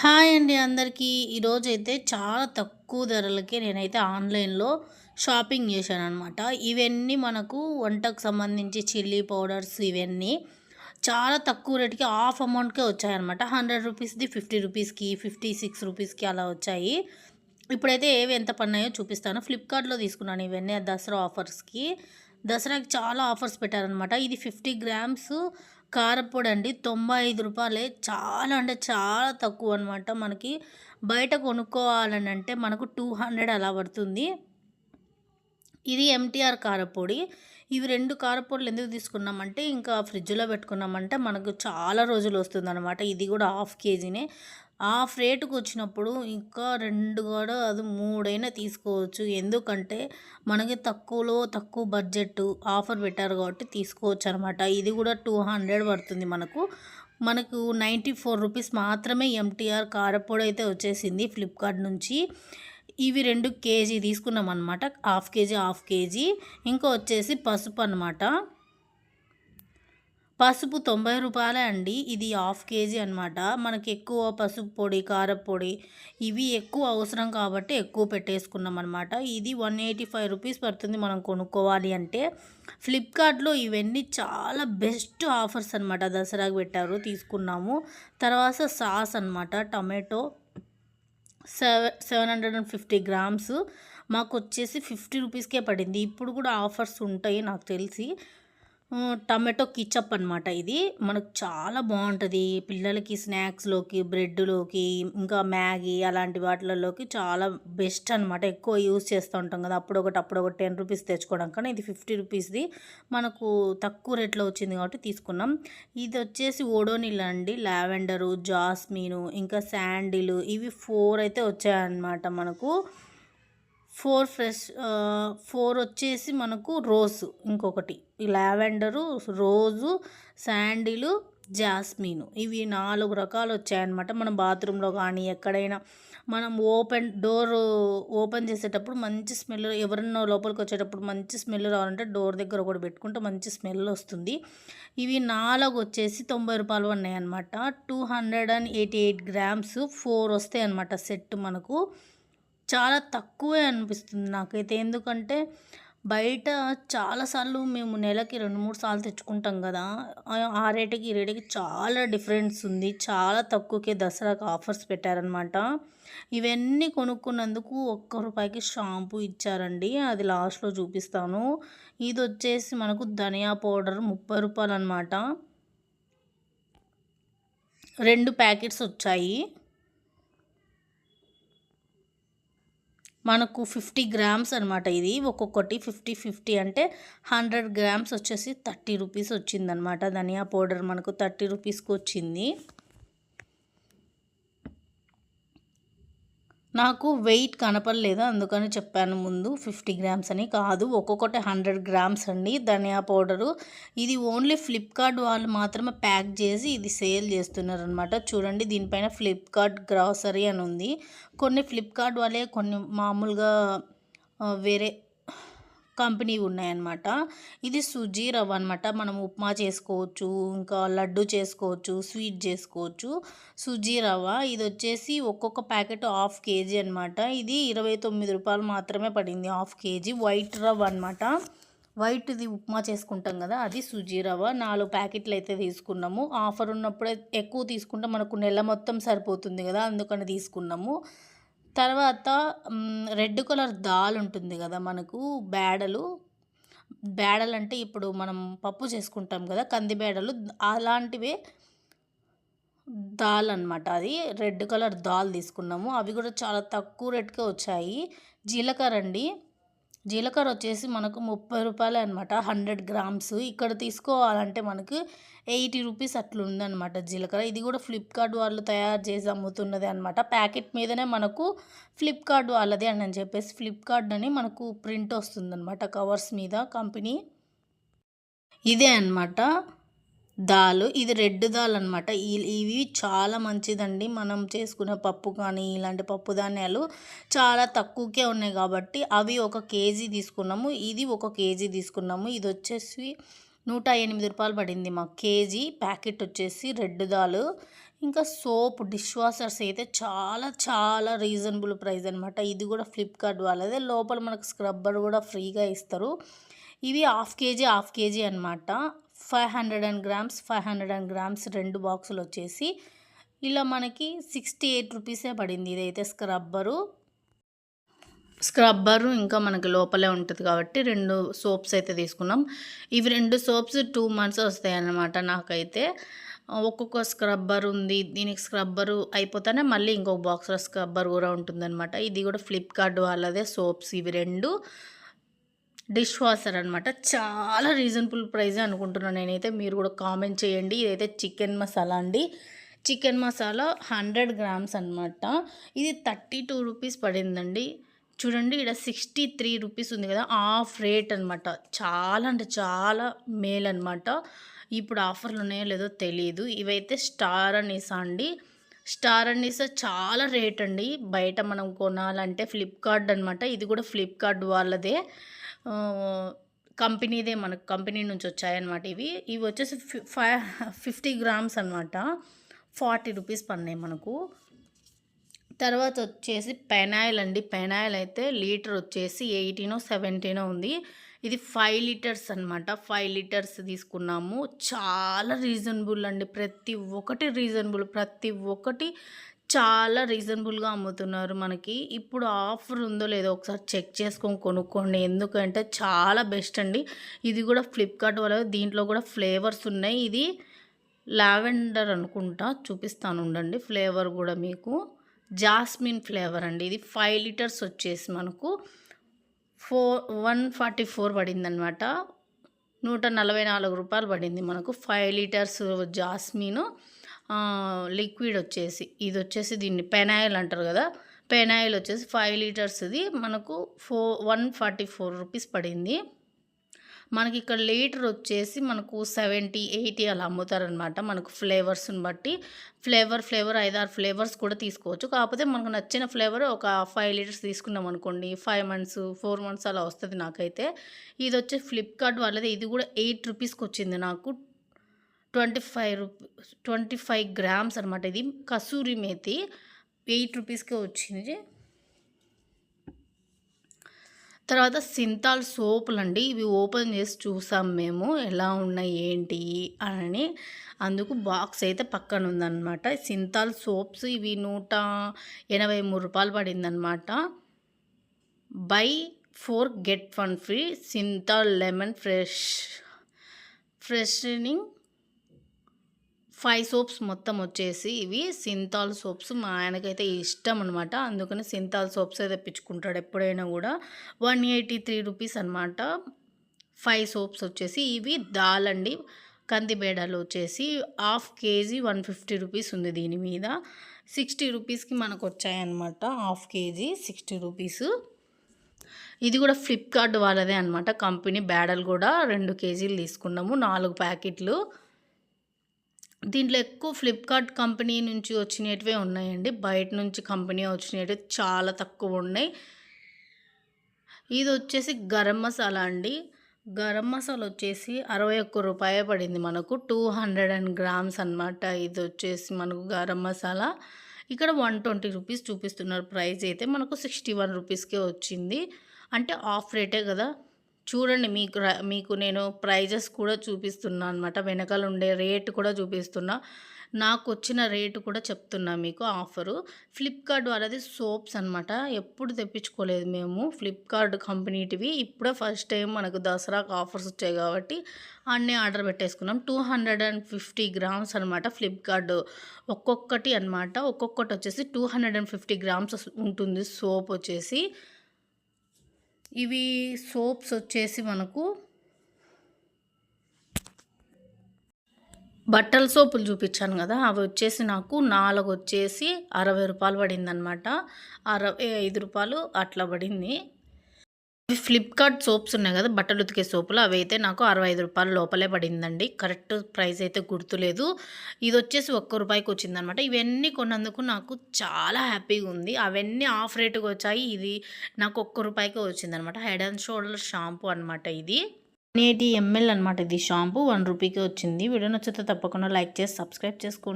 Hi అండి అందరికీ. ఈరోజు అయితే చాలా తక్కువ ధరలకే నేనైతే ఆన్లైన్లో షాపింగ్ చేశాను అనమాట ఇవన్నీ మనకు వంటకు సంబంధించి చిల్లీ పౌడర్స్ ఇవన్నీ చాలా తక్కువ రేటుకి హాఫ్ అమౌంట్కే వచ్చాయన్నమాట. హండ్రెడ్ రూపీస్ది ఫిఫ్టీ రూపీస్కి ఫిఫ్టీ సిక్స్ రూపీస్కి అలా వచ్చాయి. ఇప్పుడైతే ఏవి ఎంత పన్నాయో చూపిస్తాను. ఫ్లిప్కార్ట్లో తీసుకున్నాను ఇవన్నీ దసరా ఆఫర్స్కి. దసరాకి చాలా ఆఫర్స్ పెట్టారనమాట ఇది ఫిఫ్టీ గ్రామ్స్ కారపొడి అండి తొంభై ఐదు రూపాయలే. చాలా అంటే చాలా తక్కువ అనమాట మనకి బయట కొనుక్కోవాలని అంటే మనకు టూ హండ్రెడ్ అలా పడుతుంది. ఇది ఎంటీఆర్ కారపొడి. ఇవి రెండు కారపొడులు ఎందుకు తీసుకున్నామంటే ఇంకా ఫ్రిడ్జ్లో పెట్టుకున్నామంటే మనకు చాలా రోజులు వస్తుంది అనమాట ఇది కూడా హాఫ్ కేజీనే. హాఫ్ రేటుకు వచ్చినప్పుడు ఇంకా రెండు కూడా అది మూడైనా తీసుకోవచ్చు. ఎందుకంటే మనకి తక్కువలో తక్కువ బడ్జెట్ ఆఫర్ పెట్టారు కాబట్టి తీసుకోవచ్చు అనమాట ఇది కూడా టూ హండ్రెడ్ పడుతుంది మనకు. మనకు నైంటీ ఫోర్ రూపీస్ మాత్రమే ఎంటీఆర్ కారపొడి అయితే వచ్చేసింది ఫ్లిప్కార్ట్ నుంచి. ఇవి రెండు కేజీ తీసుకున్నాం అనమాట హాఫ్ కేజీ హాఫ్ కేజీ. ఇంకా వచ్చేసి పసుపు అనమాట పసుపు తొంభై రూపాయలే అండి. ఇది హాఫ్ కేజీ అనమాట మనకి ఎక్కువ పసుపు పొడి కారపొడి ఇవి ఎక్కువ అవసరం కాబట్టి ఎక్కువ పెట్టేసుకున్నాం అనమాట ఇది వన్ ఎయిటీ ఫైవ్ రూపీస్ పడుతుంది మనం కొనుక్కోవాలి అంటే. ఫ్లిప్కార్ట్లో ఇవన్నీ చాలా బెస్ట్ ఆఫర్స్ అనమాట దసరాకు పెట్టారు తీసుకున్నాము. తర్వాత సాస్ అనమాట tomato seven seven hundred and fifty grams. మాకు వచ్చేసి ఫిఫ్టీ రూపీస్కే పడింది. ఇప్పుడు కూడా ఆఫర్స్ ఉంటాయి నాకు తెలిసి. టమాటో కిచప్ అనమాట ఇది. మనకు చాలా బాగుంటుంది. పిల్లలకి స్నాక్స్లోకి బ్రెడ్లోకి ఇంకా మ్యాగీ అలాంటి వాటిలలోకి చాలా బెస్ట్ అనమాట ఎక్కువ యూస్ చేస్తూ ఉంటాం కదా. అప్పుడు ఒకటి అప్పుడు ఒకటి టెన్ రూపీస్ తెచ్చుకోవడం కానీ ఇది ఫిఫ్టీ రూపీస్ది. మనకు తక్కువ రేట్లో వచ్చింది కాబట్టి తీసుకున్నాం. ఇది వచ్చేసి ఓడోనిల్ అండి. లావెండరు జాస్మిను ఇంకా శాండిలు ఇవి ఫోర్ అయితే వచ్చాయన్నమాట మనకు. ఫోర్ ఫ్రెష్ ఫోర్ వచ్చేసి మనకు రోసు ఇంకొకటి. లావెండరు రోజు శాండిలు జాస్మిన్. ఇవి నాలుగు రకాలు వచ్చాయన్నమాట. మనం బాత్రూంలో కానీ ఎక్కడైనా మనం ఓపెన్ డోర్ ఓపెన్ చేసేటప్పుడు మంచి స్మెల్ ఎవరన్నా లోపలికి వచ్చేటప్పుడు మంచి స్మెల్ రావాలంటే డోర్ దగ్గర ఒకటి పెట్టుకుంటే మంచి స్మెల్ వస్తుంది. ఇవి నాలుగు వచ్చేసి తొంభై రూపాయలు ఉన్నాయి అనమాట two hundred and eighty eight grams four వస్తాయి అనమాట సెట్ మనకు. చాలా తక్కువే అనిపిస్తుంది నాకైతే. ఎందుకంటే బయట చాలాసార్లు మేము నెలకి రెండు మూడు సార్లు తెచ్చుకుంటాం కదా. ఆ రేటుకి ఈ రేటుకి చాలా డిఫరెన్స్ ఉంది. చాలా తక్కువకే దసరాకి ఆఫర్స్ పెట్టారనమాట ఇవన్నీ కొనుక్కున్నందుకు ఒక్క రూపాయికి షాంపూ ఇచ్చారండి. అది లాస్ట్లో చూపిస్తాను. ఇది వచ్చేసి మనకు ధనియా పౌడర్ ముప్పై రూపాయలు అనమాట రెండు ప్యాకెట్స్ వచ్చాయి. మనకు ఫిఫ్టీ గ్రామ్స్ అనమాట ఇది. ఒక్కొక్కటి ఫిఫ్టీ ఫిఫ్టీ అంటే హండ్రెడ్ గ్రామ్స్ వచ్చేసి థర్టీ రూపీస్ వచ్చిందనమాట ధనియా పౌడర్ మనకు థర్టీ రూపీస్కి వచ్చింది. నాకు వెయిట్ కనపడలేదు అందుకని చెప్పాను ముందు ఫిఫ్టీ గ్రామ్స్ అని. కాదు ఒక్కొక్కటి హండ్రెడ్ గ్రామ్స్ అండి. ధనియా పౌడరు. ఇది ఓన్లీ ఫ్లిప్కార్ట్ వాళ్ళు మాత్రమే ప్యాక్ చేసి ఇది సేల్ చేస్తున్నారు అనమాట చూడండి దీనిపైన ఫ్లిప్కార్ట్ గ్రాసరీ అని ఉంది. కొన్ని ఫ్లిప్కార్ట్ వాళ్ళే కొన్ని మామూలుగా వేరే కంపెనీ ఉన్నాయన్నమాట. ఇది సుజీ రవ్వ అనమాట మనం ఉప్మా చేసుకోవచ్చు ఇంకా లడ్డు చేసుకోవచ్చు స్వీట్ చేసుకోవచ్చు. సుజీ రవ్వ ఇది వచ్చేసి ఒక్కొక్క ప్యాకెట్ హాఫ్ కేజీ అనమాట ఇది ఇరవై తొమ్మిది రూపాయలు మాత్రమే పడింది హాఫ్ కేజీ. వైట్ రవ్వ అనమాట వైట్ది ఉప్మా చేసుకుంటాం కదా అది సుజీ రవ్వ. నాలుగు ప్యాకెట్లు అయితే తీసుకున్నాము. ఆఫర్ ఉన్నప్పుడే ఎక్కువ తీసుకుంటే మనకు నెల మొత్తం సరిపోతుంది కదా అందుకని తీసుకున్నాము. తర్వాత రెడ్ కలర్ దాల్ ఉంటుంది కదా మనకు బేడలు బేడలు అంటే ఇప్పుడు మనం పప్పు చేసుకుంటాం కదా కంది బేడలు అలాంటివే దాల్ అనమాట అది. రెడ్ కలర్ దాల్ తీసుకున్నాము. అవి కూడా చాలా తక్కువ రేట్కే వచ్చాయి. జీలకర్ర అండి. జీలకర్ర వచ్చేసి మనకు ముప్పై రూపాయలు అనమాట హండ్రెడ్ గ్రామ్స్. ఇక్కడ తీసుకోవాలంటే మనకు ఎయిటీ రూపీస్ అట్లా ఉందన్నమాట జీలకర్ర. ఇది కూడా ఫ్లిప్కార్ట్ వాళ్ళు తయారు చేసి అమ్ముతున్నది అనమాట ప్యాకెట్ మీదనే మనకు ఫ్లిప్కార్ట్ వాళ్ళది అని చెప్పేసి ఫ్లిప్కార్ట్ అని మనకు ప్రింట్ వస్తుందన్నమాట కవర్స్ మీద కంపెనీ. ఇదే అనమాట దాలు ఇది రెడ్ దాల్ అనమాట ఇవి చాలా మంచిదండి. మనం చేసుకునే పప్పు కానీ ఇలాంటి పప్పు ధాన్యాలు చాలా తక్కువకే ఉన్నాయి కాబట్టి అవి ఒక కేజీ తీసుకున్నాము. ఇది ఒక కేజీ తీసుకున్నాము. ఇది వచ్చేసి నూట ఎనిమిది రూపాయలు పడింది మాకు. కేజీ ప్యాకెట్ వచ్చేసి రెడ్ దాలు. ఇంకా సోప్ డిష్ వాషర్స్ అయితే చాలా చాలా రీజనబుల్ ప్రైస్ అనమాట ఇది కూడా ఫ్లిప్కార్ట్ వాళ్ళదే. లోపల మనకు స్క్రబ్బర్ కూడా ఫ్రీగా ఇస్తారు. ఇవి హాఫ్ కేజీ హాఫ్ కేజీ అనమాట five hundred and grams five hundred and grams రెండు బాక్సులు వచ్చేసి ఇలా మనకి సిక్స్టీ ఎయిట్ రూపీసే పడింది. ఇదైతే స్క్రబ్బరు. స్క్రబ్బరు ఇంకా మనకి లోపలే ఉంటుంది కాబట్టి రెండు సోప్స్ అయితే తీసుకున్నాం. ఇవి రెండు సోప్స్ టూ మంత్స్ వస్తాయి అన్నమాట నాకైతే. ఒక్కొక్క స్క్రబ్బర్ ఉంది దీనికి స్క్రబ్బరు అయిపోతేనే మళ్ళీ ఇంకొక బాక్స్లో స్క్రబ్బర్ కూడా ఉంటుందన్నమాట. ఇది కూడా ఫ్లిప్కార్ట్ వాళ్ళదే సోప్స్ ఇవి రెండు. డిష్ వాషర్ అనమాట చాలా రీజనబుల్ ప్రైస్ అనుకుంటున్నాను నేనైతే. మీరు కూడా కామెంట్ చేయండి. ఇదైతే చికెన్ మసాలా అండి. చికెన్ మసాలా హండ్రెడ్ గ్రామ్స్ అనమాట ఇది థర్టీ టూ రూపీస్ పడిందండి. చూడండి ఇక్కడ సిక్స్టీ త్రీ రూపీస్ ఉంది కదా ఆఫ్ రేట్ అనమాట చాలా అంటే చాలా మేల్ అనమాట ఇప్పుడు ఆఫర్లు ఉన్నాయో లేదో తెలియదు ఇవైతే స్టార్ అనీసా అండి. స్టార్ అనీసా చాలా రేట్ అండి. బయట మనం కొనాలంటే ఫ్లిప్కార్ట్ అనమాట ఇది కూడా ఫ్లిప్కార్ట్ వాళ్ళదే. కంపెనీదే మనకు కంపెనీ నుంచి వచ్చాయన్నమాట ఇవి. ఇవి వచ్చేసి ఫైవ్ ఫిఫ్టీ గ్రామ్స్ అనమాట ఫార్టీ రూపీస్ పన్నాయి మనకు. తర్వాత వచ్చేసి పెనాయిల్ అండి. పెనాయిల్ అయితే లీటర్ వచ్చేసి ఎయిటీనో సెవెంటీనో ఉంది. ఇది ఫైవ్ లీటర్స్ అనమాట ఫైవ్ లీటర్స్ తీసుకున్నాము. చాలా రీజనబుల్ అండి. ప్రతి ఒక్కటి రీజనబుల్. ప్రతి ఒక్కటి చాలా రీజనబుల్గా అమ్ముతున్నారు మనకి. ఇప్పుడు ఆఫర్ ఉందో లేదో ఒకసారి చెక్ చేసుకొని కొనుక్కోండి. ఎందుకంటే చాలా బెస్ట్ అండి. ఇది కూడా ఫ్లిప్కార్ట్ వల్ల దీంట్లో కూడా ఫ్లేవర్స్ ఉన్నాయి. ఇది లావెండర్ అనుకుంటా. చూపిస్తాను ఉండండి. ఫ్లేవర్ కూడా మీకు. జాస్మిన్ ఫ్లేవర్ అండి. ఇది ఫైవ్ లీటర్స్ వచ్చేసి మనకు ఫోర్ వన్ ఫార్టీ ఫోర్ పడింది అనమాట నూట నలభై నాలుగు రూపాయలు పడింది మనకు. Five litres jasmine. లిక్విడ్ వచ్చేసి ఇది వచ్చేసి దీన్ని పెనాయిల్ అంటారు కదా పెనాయిల్ వచ్చేసి ఫైవ్ లీటర్స్ది మనకు four one forty four rupees పడింది. మనకి ఇక్కడ లీటర్ వచ్చేసి మనకు సెవెంటీ ఎయిటీ అలా అమ్ముతారనమాట మనకు ఫ్లేవర్స్ని బట్టి ఫ్లేవర్ ఫ్లేవర్ ఐదారు ఫ్లేవర్స్ కూడా తీసుకోవచ్చు. కాకపోతే మనకు నచ్చిన ఫ్లేవర్ ఒక ఫైవ్ లీటర్స్ తీసుకున్నాం అనుకోండి ఫైవ్ మంత్స్ ఫోర్ మంత్స్ అలా వస్తుంది నాకైతే. ఇది వచ్చి ఫ్లిప్కార్ట్ వాళ్ళది ఇది కూడా ఎయిట్ రూపీస్కి వచ్చింది నాకు. Twenty five rupee twenty five grams అనమాట ఇది. కసూరి మేతి ఎయిట్ రూపీస్కే వచ్చింది. తర్వాత సింతాల్ సోపులు అండి. ఇవి ఓపెన్ చేసి చూసాం మేము ఎలా ఉన్నాయి ఏంటి అని. అందుకు బాక్స్ అయితే పక్కన ఉందన్నమాట. సింతాల్ సోప్స్ ఇవి నూట ఎనభై మూడు రూపాయలు పడిందనమాట buy four get one free Cinthol lemon fresh freshening five soaps మొత్తం వచ్చేసి ఇవి సింతాల్ సోప్స్. మా ఆయనకైతే ఇష్టం అనమాట అందుకని సింతాల్ సోప్స్ తెప్పించుకుంటాడు ఎప్పుడైనా కూడా. వన్ ఎయిటీ త్రీ రూపీస్ అనమాట ఫైవ్ సోప్స్ వచ్చేసి ఇవి దాల్ అండి కందిబేడాలు వచ్చేసి half KG one fifty rupees ఉంది దీని మీద. సిక్స్టీ రూపీస్కి మనకు వచ్చాయన్నమాట హాఫ్ కేజీ సిక్స్టీ రూపీస్. ఇది కూడా ఫ్లిప్కార్ట్ వాళ్ళదే అనమాట కంపెనీ బ్యాడలు కూడా రెండు కేజీలు తీసుకున్నాము. నాలుగు ప్యాకెట్లు. దీంట్లో ఎక్కువ ఫ్లిప్కార్ట్ కంపెనీ నుంచి వచ్చినవే ఉన్నాయండి. బయట నుంచి కంపెనీ వచ్చినవి చాలా తక్కువ ఉన్నాయి. ఇది వచ్చేసి గరం మసాలా అండి. గరం మసాలా వచ్చేసి అరవై ఒక్క రూపాయ పడింది మనకు. టూ హండ్రెడ్ అండ్ గ్రామ్స్ అనమాట ఇది వచ్చేసి మనకు గరం మసాలా. ఇక్కడ వన్ ట్వంటీ రూపీస్ చూపిస్తున్నారు. ప్రైస్ అయితే మనకు సిక్స్టీ వన్ రూపీస్కే వచ్చింది. అంటే ఆఫ్ రేటే కదా. చూడండి మీకు మీకు నేను ప్రైజెస్ కూడా చూపిస్తున్నా అనమాట వెనకాల ఉండే రేటు కూడా చూపిస్తున్నా. నాకు వచ్చిన రేటు కూడా చెప్తున్నా మీకు ఆఫరు. ఫ్లిప్కార్ట్ వాళ్ళది సోప్స్ అనమాట ఎప్పుడు తెప్పించుకోలేదు మేము. ఫ్లిప్కార్ట్ కంపెనీటివి ఇప్పుడే ఫస్ట్ టైం మనకు దసరాకు ఆఫర్స్ వచ్చాయి కాబట్టి అన్నీ ఆర్డర్ పెట్టేసుకున్నాం. Two hundred and fifty grams అనమాట ఫ్లిప్కార్ట్. ఒక్కొక్కటి అనమాట ఒక్కొక్కటి వచ్చేసి two hundred and fifty grams ఉంటుంది సోప్ వచ్చేసి. ఇవి సోప్స్ వచ్చేసి మనకు బట్టల సోపులు చూపించాను కదా అవి వచ్చేసి నాకు నాలుగు వచ్చేసి అరవై రూపాయలు పడిందనమాట అరవై ఐదు రూపాయలు అట్లా పడింది. ఫ్లిప్కార్ట్ సోప్స్ ఉన్నాయి కదా బట్టలు ఉతికే సోపులు అవి అయితే నాకు అరవై ఐదు రూపాయల లోపలే పడిందండి. కరెక్ట్ ప్రైస్ అయితే గుర్తులేదు. ఇది వచ్చేసి ఒక్క రూపాయికి వచ్చిందనమాట. ఇవన్నీ కొన్నందుకు నాకు చాలా హ్యాపీగా ఉంది. అవన్నీ ఆఫ్ రేటుకి వచ్చాయి. ఇది నాకు ఒక్క రూపాయికి వచ్చిందనమాట. హెడ్ అండ్ షోల్డర్ షాంపూ అనమాట ఇది. ఎయిటీ ఎంఎల్ అనమాట ఇది షాంపూ వన్ రూపీకి వచ్చింది. వీడియో నచ్చితే తప్పకుండా లైక్ చేసి సబ్స్క్రైబ్ చేసుకోండి.